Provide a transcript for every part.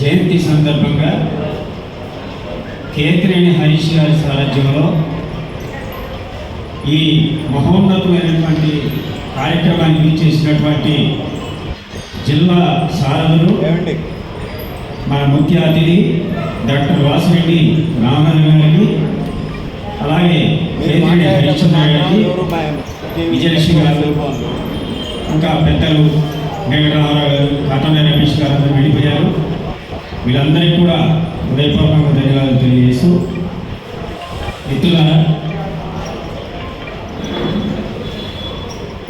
జయంతి సందర్భంగా కేతిరేణి హరీష్ గారి సారథ్యంలో ఈ మహోన్నతమైనటువంటి కార్యక్రమాన్ని చేసినటువంటి జిల్లా సారథులు మన ముఖ్య అతిథి డాక్టర్ వాసిరెడ్డి రామన్ గారికి అలాగే కేతిరెడ్డి హరిశ్చంద్ర గారికి విజయలక్ష్మి గారు ఇంకా పెద్దలు వెంకటరామారావు గారు కాటనే రమేష్ గారు వెళ్ళిపోయారు వీళ్ళందరికీ కూడా హృదయపూర్వకంగా ధన్యవాదాలు తెలియజేస్తూ మిత్రులారా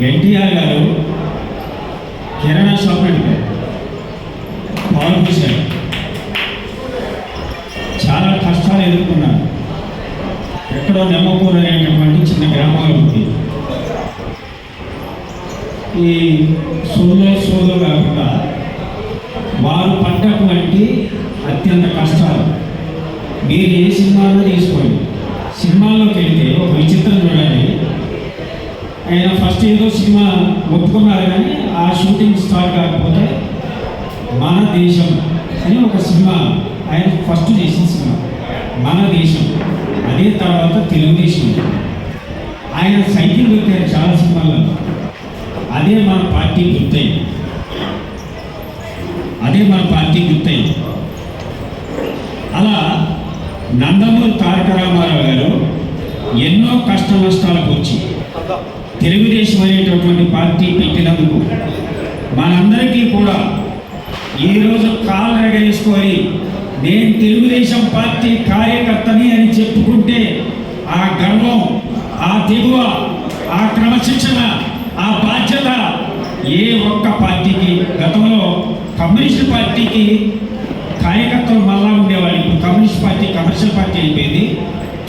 ఎన్టీఆర్ గారు కిరాణా షాప్ నడిపారు పాలు తీశారు చాలా కష్టాలు ఎదుర్కొన్నారు. ఎక్కడో నెమ్మకూరు అనేటటువంటి చిన్న గ్రామాలు ఉంది. ఈ సోలో సోలో కాకుండా వారు పడ్డటువంటి అత్యంత కష్టాలు. మీరు ఏ సినిమాలో తీసుకోండి. సినిమాల్లోకి వెళ్తే ఒక విచిత్రం చూడండి. ఆయన ఫస్ట్ ఏదో సినిమా ఒప్పుకున్నారు కానీ ఆ షూటింగ్ స్టార్ట్ కాకపోతే మన దేశం అని ఒక సినిమా ఆయన ఫస్ట్ చేసిన సినిమా. మన దేశం. అదే తర్వాత తెలుగుదేశం. ఆయన సైకిల్ పెట్టారు చాలా సినిమాల్లో. అదే మన పార్టీ గుర్తయింది అదే మన పార్టీ గుర్తయింది. అలా నందమూరి తారక రామారావు గారు ఎన్నో కష్ట నష్టాలకు వచ్చి తెలుగుదేశం అనేటటువంటి పార్టీ పెట్టినందుకు మనందరికీ కూడా ఈరోజు కాలు రగలేసుకొని నేను తెలుగుదేశం పార్టీ కార్యకర్తని అని చెప్పుకుంటే ఆ గర్వం ఆ దిగువ ఆ క్రమశిక్షణ ఆ బాధ్యత ఏ ఒక్క పార్టీకి గతంలో కమ్యూనిస్ట్ పార్టీకి కార్యకర్తలు మళ్ళా ఉండేవాళ్ళు. ఇప్పుడు కమ్యూనిస్ట్ పార్టీ కమర్షియల్ పార్టీ అయిపోయింది.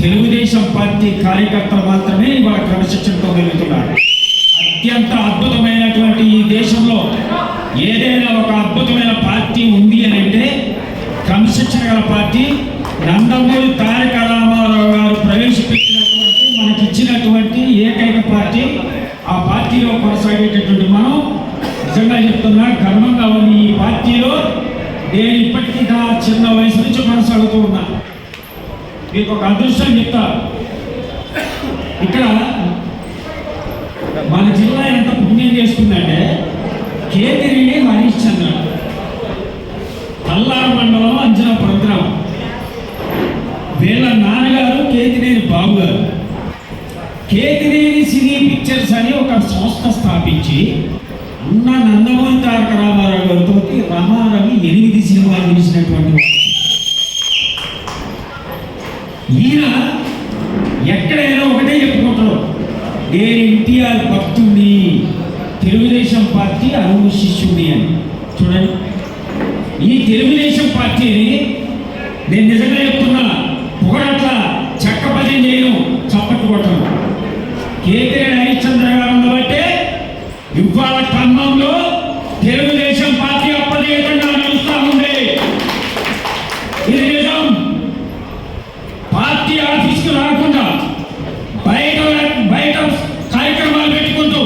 తెలుగుదేశం పార్టీ కార్యకర్తలు మాత్రమే ఇవాళ క్రమశిక్షణతో వెలుగుతున్నారు అత్యంత అద్భుతమైనటువంటి ఈ దేశంలో ఏదైనా ఒక అద్భుతమైన పార్టీ ఉంది అని అంటే క్రమశిక్షణ గల పార్టీ నందమూరి తారక రామారావు గారు ప్రవేశపెట్టినటువంటి మనకి ఇచ్చినటువంటి ఏకైక పార్టీ ఆ పార్టీలో కొనసాగేటటువంటి చెప్తున్నా గర్వంగా ఉంది ఈ పార్టీలో. నేను ఇప్పటికీ నా చిన్న వయసు నుంచి కొనసాగుతూ ఉన్నా. మీకు ఒక అదృష్టం చెప్తా. ఇక్కడ మన జిల్లా ఎంత పుణ్యం చేసుకుందంటే కేతిరిని హరీష్ చంద్ర. తల్లారు మండలం అంచనా గ్రామం వీళ్ళ నాన్నగారు కేతినేని బాబు గారు. కేతినేని సినీ పిక్చర్స్ అని ఒక సంస్థ స్థాపించి అన్న నందమూరి తారక రామారావు గారితో రామారావు ఎనిమిది సినిమాలు తీసినటువంటి ఈయన ఎక్కడైనా ఒకటే చెప్పుకుంటారు నేను ఎన్టీఆర్ భక్తుడిని తెలుగుదేశం పార్టీ అనుభవ శిష్యుడిని అని. చూడండి. ఈ తెలుగుదేశం పార్టీని నేను నిజంగా చెప్తున్నా పొగడట్ల చక్క పని చేయను చప్పట్టు కొట్టను. ఇవాళ ఖమ్మంలో తెలుగుదేశం పార్టీ అప్పదేతంగా నడుస్తా ఉంది. ఇది నిజం. పార్టీ ఆఫీస్కి రాకుండా బయట బయట కార్యక్రమాలు పెట్టుకుంటూ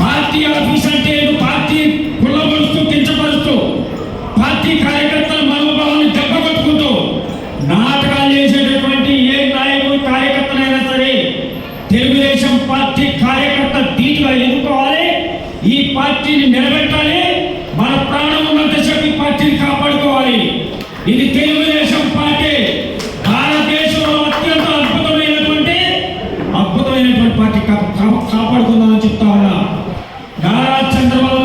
పార్టీ ఆఫీస్ అంటే పార్టీ కుళ్ళబరుస్తూ కించపరుస్తూ పార్టీ కార్యకర్తల మనోభావాన్ని దెబ్బకొట్టుకుంటూ నాటకాలు చేసేటటువంటి ఏ నాయకుడు కార్యకర్తనైనా సరే తెలుగుదేశం పార్టీ కార్యకర్త ధీటుగా నిలబెట్టాలి. మన ప్రాణం ఉన్నంతసేపు ఈ పార్టీని కాపాడుకోవాలి. ఇది తెలుగుదేశం పార్టీ. భారతదేశంలో అత్యంత అద్భుతమైనటువంటి అద్భుతమైనటువంటి పార్టీ కాపాడుకుందామని చెప్తా ఉన్నా. నారా చంద్రబాబు